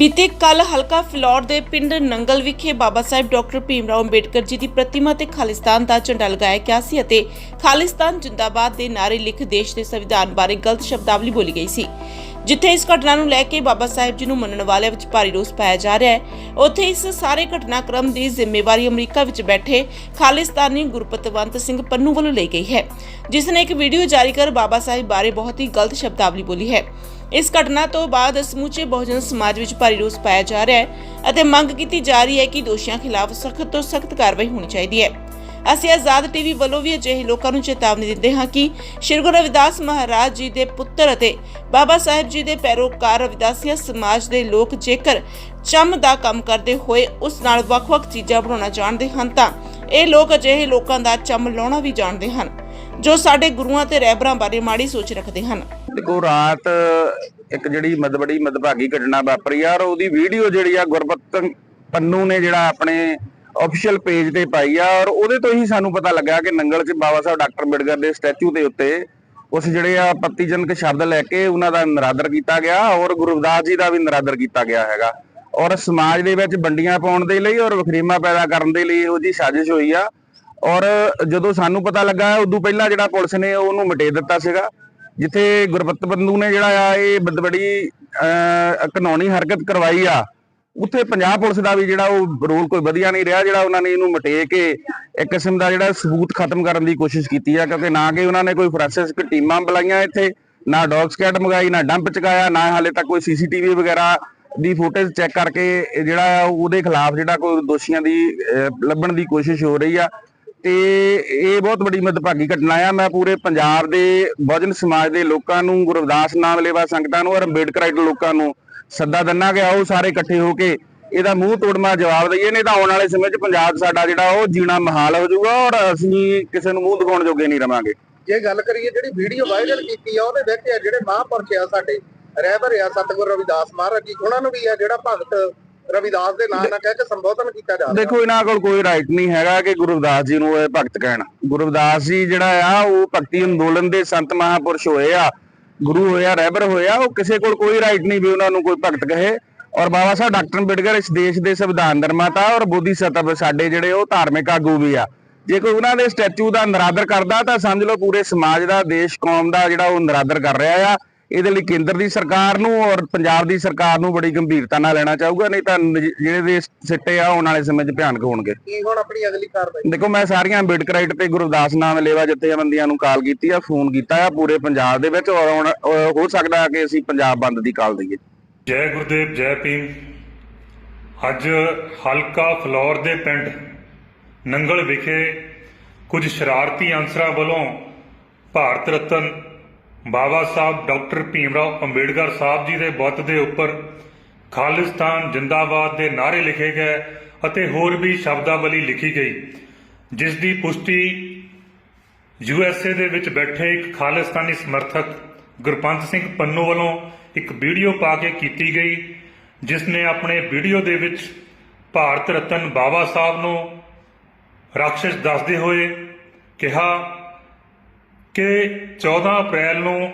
ਬੀਤੇ ਕੱਲ ਹਲਕਾ ਫਿਲੌਰ ਦੇ ਪਿੰਡ ਨੰਗਲ ਵਿਖੇ ਬਾਬਾ ਸਾਹਿਬ ਡਾਕਟਰ ਭੀਮਰਾਓ ਅੰਬੇਡਕਰ ਜੀ ਦੀ ਪ੍ਰਤਿਮਾ ਤੇ ਖਾਲਿਸਤਾਨ ਦਾ ਝੰਡਾ ਲਗਾਇਆ ਗਿਆ ਸੀ ਅਤੇ ਖਾਲਿਸਤਾਨ ਜਿੰਦਾਬਾਦ ਦੇ ਨਾਰੇ ਲਿਖ ਦੇਸ਼ ਦੇ ਸੰਵਿਧਾਨ ਬਾਰੇ ਗਲਤ ਸ਼ਬਦਾਵਲੀ ਬੋਲੀ ਗਈ ਸੀ। ਜਿੱਥੇ ਇਸ ਘਟਨਾ ਨੂੰ ਲੈ ਕੇ ਬਾਬਾ ਸਾਹਿਬ ਜੀ ਨੂੰ ਮੰਨਣ ਵਾਲਿਆਂ ਵਿੱਚ ਭਾਰੀ ਰੋਸ ਪਾਇਆ ਜਾ ਰਿਹਾ ਹੈ, ਉੱਥੇ ਇਸ ਸਾਰੇ ਘਟਨਾਕ੍ਰਮ ਦੀ ਜ਼ਿੰਮੇਵਾਰੀ ਅਮਰੀਕਾ ਵਿੱਚ ਬੈਠੇ ਖਾਲਿਸਤਾਨੀ ਗੁਰਪਤਵੰਤ ਸਿੰਘ ਪੰਨੂ ਵੱਲੋਂ ਲਈ ਗਈ ਹੈ, ਜਿਸ ਨੇ ਇੱਕ ਵੀਡੀਓ ਜਾਰੀ ਕਰ ਬਾਬਾ ਸਾਹਿਬ ਬਾਰੇ ਬਹੁਤ ਹੀ ਗਲਤ ਸ਼ਬਦਾਵਲੀ ਬੋਲੀ ਹੈ। ਇਸ ਘਟਨਾ ਤੋਂ ਬਾਅਦ ਸਮੁੱਚੇ ਬਹੁਜਨ ਸਮਾਜ ਵਿੱਚ ਭਾਰੀ ਰੋਸ ਪਾਇਆ ਜਾ ਰਿਹਾ ਹੈ ਅਤੇ ਮੰਗ ਕੀਤੀ ਜਾ ਰਹੀ ਹੈ ਕਿ ਦੋਸ਼ੀਆਂ ਖਿਲਾਫ ਸਖਤ ਤੋਂ ਸਖਤ ਕਾਰਵਾਈ ਹੋਣੀ ਚਾਹੀਦੀ ਹੈ। ਅਸੀਂ ਆਜ਼ਾਦ ਟੀਵੀ ਵੱਲੋਂ ਵੀ ਅਜਿਹੇ ਲੋਕਾਂ ਨੂੰ ਚੇਤਾਵਨੀ ਦਿੰਦੇ ਹਾਂ ਕਿ ਸ਼੍ਰੀ ਗੁਰੂ ਰਵਿਦਾਸ ਮਹਾਰਾਜ ਜੀ ਦੇ ਪੁੱਤਰ ਅਤੇ ਬਾਬਾ ਸਾਹਿਬ ਜੀ ਦੇ ਪੈਰੋਕਾਰ ਰਵਿਦਾਸੀਆ ਸਮਾਜ ਦੇ ਲੋਕ ਜੇਕਰ ਚੰਮ ਦਾ ਕੰਮ ਕਰਦੇ ਹੋਏ ਉਸ ਨਾਲ ਵੱਖ-ਵੱਖ ਚੀਜ਼ਾਂ ਬਣਾਉਣਾ ਜਾਣਦੇ ਹਨ ਤਾਂ ਇਹ ਲੋਕ ਅਜਿਹੇ ਲੋਕਾਂ ਦਾ ਚੰਮ ਲਾਉਣਾ ਵੀ ਜਾਣਦੇ ਹਨ, ਜੋ ਸਾਡੇ ਗੁਰੂਆਂ ਤੇ ਰਹਿਬਰਾਂ ਬਾਰੇ ਮਾੜੀ ਸੋਚ ਰੱਖਦੇ ਹਨ। ਦੇਖੋ ਰਾਤ ਇੱਕ ਜਿਹੜੀ ਮਦਬੜੀ ਮਦਭਾਗੀ ਘਟਨਾ ਵਾਪਰੀ ਆ, ਔਰ ਉਹਦੀ ਵੀਡੀਓ ਜਿਹੜੀ ਆ ਗੁਰਬਤ ਪੰਨੂ ਨੇ ਜਿਹੜਾ ਆਪਣੇ ਅਫੀਸ਼ੀਅਲ ਪੇਜ ਤੇ ਪਾਈ ਆ, ਔਰ ਉਹਦੇ ਤੋਂ ਹੀ ਸਾਨੂੰ ਪਤਾ ਲੱਗਾ ਕਿ ਨੰਗਲ 'ਚ ਬਾਬਾ ਸਾਹਿਬ ਡਾਕਟਰ ਅੰਬੇਡਕਰ ਦੇ ਸਟੈਚੂ ਦੇ ਉੱਤੇ ਉਸ ਜਿਹੜੇ ਆ ਪੱਤੀਜਨਕ ਸ਼ਬਦ ਲੈ ਕੇ ਉਹਨਾਂ ਦਾ ਨਿਰਾਦਰ ਕੀਤਾ ਗਿਆ, ਔਰ ਗੁਰੂ ਰਵਿਦਾਸ ਜੀ ਦਾ ਵੀ ਨਿਰਾਦਰ ਕੀਤਾ ਗਿਆ ਹੈਗਾ। ਔਰ ਸਮਾਜ ਦੇ ਵਿੱਚ ਵੰਡੀਆਂ ਪਾਉਣ ਦੇ ਲਈ ਔਰ ਵਖਰੀਮਾ ਪੈਦਾ ਕਰਨ ਦੇ ਲਈ ਇਹੋ ਜੀ ਸਾਜ਼ਿਸ਼ ਹੋਈ ਆ। ਔਰ ਜਦੋਂ ਸਾਨੂੰ ਪਤਾ ਲੱਗਾ, ਉਦੋਂ ਪਹਿਲਾਂ ਜਿਹੜਾ ਪੁਲਿਸ ਨੇ ਉਹਨੂੰ ਮਟੇ ਦਿੱਤਾ ਸੀਗਾ। ਜਿੱਥੇ ਗੁਰਬਤ ਬੰਦੂ ਨੇ ਜਿਹੜਾ ਆ, ਇਹ ਬੜੀ ਕਾਨੂੰਨੀ ਹਰਕਤ ਕਰਵਾਈ ਆ, ਉੱਥੇ ਪੰਜਾਬ ਪੁਲਿਸ ਦਾ ਵੀ ਜਿਹੜਾ ਉਹ ਰੋਲ ਕੋਈ ਵਧੀਆ ਨਹੀਂ ਰਿਹਾ, ਜਿਹੜਾ ਉਹਨਾਂ ਨੇ ਇਹਨੂੰ ਮਟੇ ਕੇ ਇੱਕ ਕਿਸਮ ਦਾ ਜਿਹੜਾ ਸਬੂਤ ਖਤਮ ਕਰਨ ਦੀ ਕੋਸ਼ਿਸ਼ ਕੀਤੀ ਆ, ਕਿਉਂਕਿ ਨਾ ਕਿ ਉਹਨਾਂ ਨੇ ਕੋਈ ਫੋਰੈਂਸਿਕ ਟੀਮਾਂ ਬੁਲਾਈਆਂ ਇੱਥੇ, ਨਾ ਡੌਗ ਸਕੈਡ ਮੰਗਾਈ, ਨਾ ਡੰਪ ਚਕਾਇਆ, ਨਾ ਹਾਲੇ ਤੱਕ ਕੋਈ ਸੀਸੀਟੀਵੀ ਵਗੈਰਾ ਦੀ ਫੁਟੇਜ ਚੈੱਕ ਕਰਕੇ ਜਿਹੜਾ ਉਹਦੇ ਖਿਲਾਫ ਜਿਹੜਾ ਕੋਈ ਦੋਸ਼ੀਆਂ ਦੀ ਲੱਭਣ ਦੀ ਕੋਸ਼ਿਸ਼ ਹੋ ਰਹੀ ਆ। ਤੇ ਇਹ ਬਹੁਤ ਵੱਡੀ ਮਦਭਾਗੀ ਘਟਨਾ ਆ। ਮੈਂ ਪੂਰੇ ਪੰਜਾਬ ਦੇ ਬਹੁਜਨ ਸਮਾਜ ਦੇ ਲੋਕਾਂ ਨੂੰ ਗੁਰਦਾਸ ਨਾਮ ਲੈਵਾ ਸੰਗਤਾਂ ਨੂੰ ਔਰ ਅੰਬੇਡਕਰਾਈਟ ਲੋਕਾਂ ਨੂੰ ਸੱਦਾ ਦਿੰਨਾ ਗਿਆ ਉਹ ਸਾਰੇ ਇਕੱਠੇ ਹੋ ਕੇ ਇਹਦਾ ਮੂੰਹ ਤੋੜਮਾ ਜਵਾਬ ਦਈਏ, ਨਹੀਂ ਤਾਂ ਆਉਣ ਵਾਲੇ ਸਮੇਂ 'ਚ ਪੰਜਾਬ ਸਾਡਾ ਜਿਹੜਾ ਉਹ ਜੀਣਾ ਮਹਾਲ ਹੋ ਜਾਊਗਾ ਔਰ ਅਸੀਂ ਕਿਸੇ ਨੂੰ ਮੂੰਹ ਦਿਖਾਉਣ ਜੋਗੇ ਨਹੀਂ ਰਵਾਂਗੇ। ਜੇ ਗੱਲ ਕਰੀਏ ਜਿਹੜੀ ਵੀਡੀਓ ਵਾਇਰਲ ਕੀਤੀ ਆ, ਉਹਦੇ ਵਿੱਚ ਜਿਹੜੇ ਮਹਾਂਪੁਰਖ ਆ ਸਾਡੇ ਰਹਿਬਰ ਆ ਸਤਿਗੁਰੂ ਰਵਿਦਾਸ ਮਹਾਰਾਜ ਜੀ, ਉਹਨਾਂ ਨੂੰ ਵੀ ਆ ਜਿਹੜਾ ਭਗਤ ਰਵਿਦਾਸ ਦੇ ਨਾਂ ਨਾਲ ਕਹਿ ਕੇ ਸੰਬੋਧਨ ਕੀਤਾ ਜਾ ਰਿਹਾ। ਦੇਖੋ ਇਹਨਾਂ ਕੋਲ ਕੋਈ ਰਾਈਟ ਨਹੀਂ ਹੈਗਾ ਕਿ ਗੁਰੂ ਰਵਿਦਾਸ ਜੀ ਨੂੰ ਇਹ ਭਗਤ ਕਹਿਣ। ਗੁਰੂ ਰਵਿਦਾਸ ਜੀ ਜਿਹੜਾ ਆ ਉਹ ਭਗਤੀ ਅੰਦੋਲਨ ਦੇ ਸੰਤ ਮਹਾਪੁਰਸ਼ ਹੋਏ ਆ ਗੁਰੂ ਹੋਇਆ ਰਹਿਬਰ ਹੋਇਆ ਉਹ ਕਿਸੇ ਕੋਲ ਕੋਈ ਰਾਈਟ ਨਹੀਂ ਵੀ ਉਹਨਾਂ ਨੂੰ ਕੋਈ ਭਗਤ ਕਹੇ। ਔਰ ਬਾਬਾ ਸਾਹਿਬ ਡਾਕਟਰ ਅੰਬੇਡਕਰ ਇਸ ਦੇਸ਼ ਦੇ ਸੰਵਿਧਾਨ ਨਿਰਮਾਤਾ ਔਰ ਬੋਧੀ ਸਤਵ ਸਾਡੇ ਜਿਹੜੇ ਉਹ ਧਾਰਮਿਕ ਆਗੂ ਵੀ ਆ। ਜੇ ਕੋਈ ਉਹਨਾਂ ਦੇ ਸਟੈਚੂ ਦਾ ਨਿਰਾਦਰ ਕਰਦਾ ਤਾਂ ਸਮਝ ਲਓ ਪੂਰੇ ਸਮਾਜ ਦਾ ਦੇਸ਼ ਕੌਮ ਦਾ ਜਿਹੜਾ ਉਹ ਨਿਰਾਦਰ ਕਰ ਰਿਹਾ ਆ। ਇਹਦੇ ਲਈ ਕੇਂਦਰ ਦੀ ਸਰਕਾਰ ਨੂੰ ਔਰ ਪੰਜਾਬ ਦੀ ਸਰਕਾਰ ਨੂੰ ਬੜੀ ਗੰਭੀਰਤਾ ਨਾਲ ਲੈਣਾ ਚਾਹੂਗਾ ਨਹੀਂ ਤਾਂ ਜਿਹੜੇ ਦੇ ਸਿੱਟੇ ਆ ਆਉਣ ਵਾਲੇ ਸਮੇਂ 'ਚ ਭਿਆਨਕ ਹੋਣਗੇ। ਕੀ ਹੁਣ ਆਪਣੀ ਅਗਲੀ ਕਾਰਵਾਈ? ਦੇਖੋ ਮੈਂ ਸਾਰੀਆਂ ਅੰਬੇਡਕਰਾਈਟ ਤੇ ਗੁਰਦਾਸ ਨਾਮ ਲੇਵਾ ਜਥੇਬੰਦੀਆਂ ਨੂੰ ਕਾਲ ਕੀਤੀ ਆ ਫੋਨ ਕੀਤਾ ਆ ਪੂਰੇ ਪੰਜਾਬ ਦੇ ਵਿੱਚ ਔਰ ਹੁਣ ਹੋ ਸਕਦਾ ਕਿ ਅਸੀਂ ਪੰਜਾਬ ਬੰਦ ਦੀ ਕਾਲ ਦਈਏ। ਜੈ ਗੁਰਦੇਵ ਜੈ ਭੀਮ। ਅੱਜ ਹਲਕਾ ਫਲੌਰ ਦੇ ਪਿੰਡ ਨੰਗਲ ਵਿਖੇ ਕੁਝ ਸ਼ਰਾਰਤੀ ਅਨਸਰਾਂ ਵੱਲੋਂ ਭਾਰਤ ਰਤਨ ਬਾਬਾ ਸਾਹਿਬ ਡਾਕਟਰ ਭੀਮਰਾਓ ਅੰਬੇਡਕਰ ਸਾਹਿਬ ਜੀ ਦੇ ਬੁੱਤ ਦੇ ਉੱਪਰ ਖਾਲਿਸਤਾਨ ਜਿੰਦਾਬਾਦ ਦੇ ਨਾਅਰੇ ਲਿਖੇ ਗਏ ਅਤੇ ਹੋਰ ਵੀ ਸ਼ਬਦਾਵਲੀ ਲਿਖੀ ਗਈ, ਜਿਸ ਦੀ ਪੁਸ਼ਟੀ ਯੂ ਐਸ ਏ ਦੇ ਵਿੱਚ ਬੈਠੇ ਇੱਕ ਖਾਲਿਸਤਾਨੀ ਸਮਰਥਕ ਗੁਰਪੰਤ ਸਿੰਘ ਪੰਨੂ ਵੱਲੋਂ ਇੱਕ ਵੀਡੀਓ ਪਾ ਕੇ ਕੀਤੀ ਗਈ, ਜਿਸ ਨੇ ਆਪਣੇ ਵੀਡੀਓ ਦੇ ਵਿੱਚ ਭਾਰਤ ਰਤਨ ਬਾਬਾ ਸਾਹਿਬ ਨੂੰ ਰਾਖਸ਼ ਦੱਸਦੇ ਹੋਏ ਕਿਹਾ ਕਿ 14 ਅਪ੍ਰੈਲ ਨੂੰ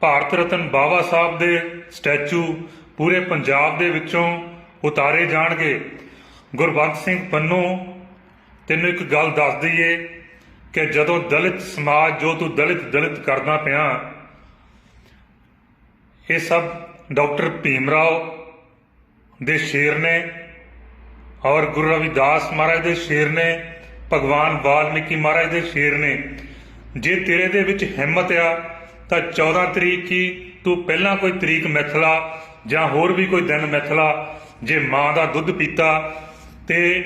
ਭਾਰਤ ਰਤਨ ਬਾਵਾ ਸਾਹਿਬ ਦੇ ਸਟੈਚੂ ਪੂਰੇ ਪੰਜਾਬ ਦੇ ਵਿੱਚੋਂ ਉਤਾਰੇ ਜਾਣਗੇ। ਗੁਰਬੰਤ ਸਿੰਘ ਪੰਨੂ, ਤੈਨੂੰ ਇੱਕ ਗੱਲ ਦੱਸ ਦਈਏ ਕਿ ਜਦੋਂ ਦਲਿਤ ਸਮਾਜ, ਜੋ ਤੂੰ ਦਲਿਤ ਦਲਿਤ ਕਰਦਾ ਪਿਆ, ਇਹ ਸਭ ਡਾਕਟਰ ਭੀਮ ਰਾਓ ਦੇ ਸ਼ੇਰ ਨੇ ਔਰ ਗੁਰੂ ਰਵਿਦਾਸ ਮਹਾਰਾਜ ਦੇ ਸ਼ੇਰ ਨੇ, ਭਗਵਾਨ ਵਾਲਮੀਕੀ ਮਹਾਰਾਜ ਦੇ ਸ਼ੇਰ ਨੇ। ਜੇ ਤੇਰੇ ਦੇ ਵਿੱਚ ਹਿੰਮਤ ਆ, ਤਾਂ 14 ਤਰੀਕ ਹੀ ਤੂੰ ਪਹਿਲਾਂ ਕੋਈ ਤਰੀਕ ਮਿਥਲਾ ਜਾਂ ਹੋਰ ਵੀ ਕੋਈ ਦਿਨ ਮਿਥਲਾ। ਜੇ ਮਾਂ ਦਾ ਦੁੱਧ ਪੀਤਾ, ਤੇ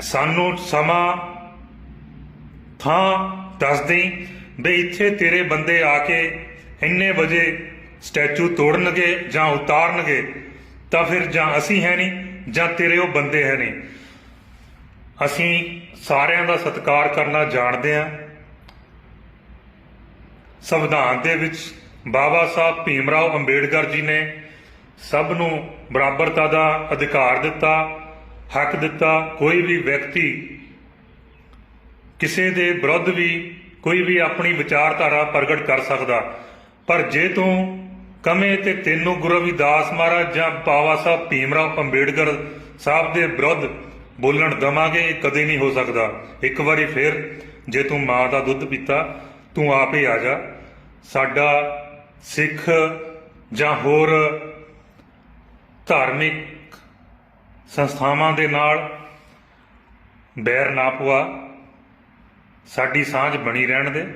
ਸਾਨੂੰ ਸਮਾਂ, ਥਾਂ ਦੱਸ ਦੇਈ ਬਈ ਇੱਥੇ ਤੇਰੇ ਬੰਦੇ ਆ ਕੇ ਇੰਨੇ ਵਜੇ ਸਟੈਚੂ ਤੋੜਨਗੇ ਜਾਂ ਉਤਾਰਨਗੇ, ਤਾਂ ਫਿਰ ਜਾਂ ਅਸੀਂ ਹੈ ਨਹੀਂ ਜਾਂ ਤੇਰੇ ਉਹ ਬੰਦੇ ਹੈ ਨਹੀਂ। ਅਸੀਂ ਸਾਰਿਆਂ ਦਾ ਸਤਿਕਾਰ ਕਰਨਾ ਜਾਣਦੇ ਹਾਂ। ਸੰਵਿਧਾਨ ਦੇ ਵਿੱਚ ਬਾਬਾ ਸਾਹਿਬ ਭੀਮ ਰਾਓ ਅੰਬੇਡਕਰ ਜੀ ਨੇ ਸਭ ਨੂੰ ਬਰਾਬਰਤਾ ਦਾ ਅਧਿਕਾਰ ਦਿੱਤਾ, ਹੱਕ ਦਿੱਤਾ। ਕੋਈ ਵੀ ਵਿਅਕਤੀ ਕਿਸੇ ਦੇ ਵਿਰੁੱਧ ਵੀ ਕੋਈ ਵੀ ਆਪਣੀ ਵਿਚਾਰਧਾਰਾ ਪ੍ਰਗਟ ਕਰ ਸਕਦਾ। ਪਰ ਜੇ ਤੂੰ ਕਮੇ ਤੇ ਤੈਨੂੰ ਗੁਰੂ ਰਵਿਦਾਸ ਮਹਾਰਾਜ ਜਾਂ ਬਾਬਾ ਸਾਹਿਬ ਭੀਮ ਰਾਓ ਅੰਬੇਡਕਰ ਸਾਹਿਬ ਦੇ ਵਿਰੁੱਧ ਬੋਲਣ ਦਵਾਂਗੇ, ਇਹ ਕਦੇ ਨਹੀਂ ਹੋ ਸਕਦਾ। ਇੱਕ ਵਾਰੀ ਫੇਰ ਜੇ ਤੂੰ ਮਾਂ ਦਾ ਦੁੱਧ ਪੀਤਾ ਤੂੰ ਆਪ ਹੀ ਆ ਜਾ। ਸਾਡਾ ਸਿੱਖ ਜਾਂ ਹੋਰ ਧਾਰਮਿਕ ਸੰਸਥਾਵਾਂ ਦੇ ਨਾਲ ਬੈਰ ਨਾ ਪਵਾ। ਸਾਡੀ ਸਾਂਝ ਬਣੀ ਰਹਿਣ ਦੇ।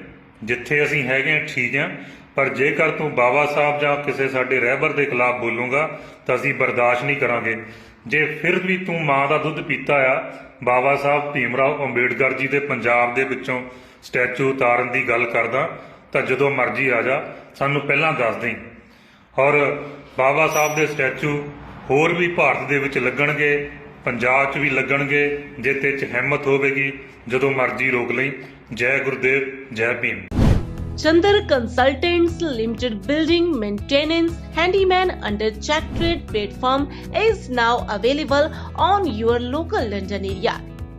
ਜਿੱਥੇ ਅਸੀਂ ਹੈਗੇ ਹਾਂ, ਠੀਕ ਹਾਂ। ਪਰ ਜੇਕਰ ਤੂੰ ਬਾਬਾ ਸਾਹਿਬ ਜਾਂ ਕਿਸੇ ਸਾਡੇ ਰਹਿਬਰ ਦੇ ਖਿਲਾਫ ਬੋਲੂਗਾ, ਤਾਂ ਅਸੀਂ ਬਰਦਾਸ਼ਤ ਨਹੀਂ ਕਰਾਂਗੇ। ਜੇ ਫਿਰ ਵੀ ਤੂੰ ਮਾਂ ਦਾ ਦੁੱਧ ਪੀਤਾ ਆ, ਬਾਬਾ ਸਾਹਿਬ ਭੀਮ ਰਾਓ ਅੰਬੇਡਕਰ ਜੀ ਦੇ ਪੰਜਾਬ ਦੇ ਵਿੱਚੋਂ ਸਟੈਚੂ ਉਤਾਰਨ ਦੀ ਗੱਲ ਕਰਦਾ ਤਾਂ ਜਦੋਂ ਮਰਜ਼ੀ ਆ ਜਾ ਸਾਨੂੰ ਪਹਿਲਾਂ ਦੱਸ ਦੇਈਂ ਔਰ ਬਾਬਾ ਸਾਹਿਬ ਦੇ ਸਟੈਚੂ ਹੋਰ ਵੀ ਭਾਰਤ ਦੇ ਵਿੱਚ ਲੱਗਣਗੇ ਪੰਜਾਬ 'ਚ ਵੀ ਲੱਗਣਗੇ ਜੇ ਤੇ 'ਚ ਹਿੰਮਤ ਹੋਵੇਗੀ ਜਦੋਂ ਮਰਜ਼ੀ ਰੋਕ ਲਈ Jai Gurdev Jai Bhim Chandar Consultants Limited Building Maintenance Handyman under Check Trade platform is now available on your local London area.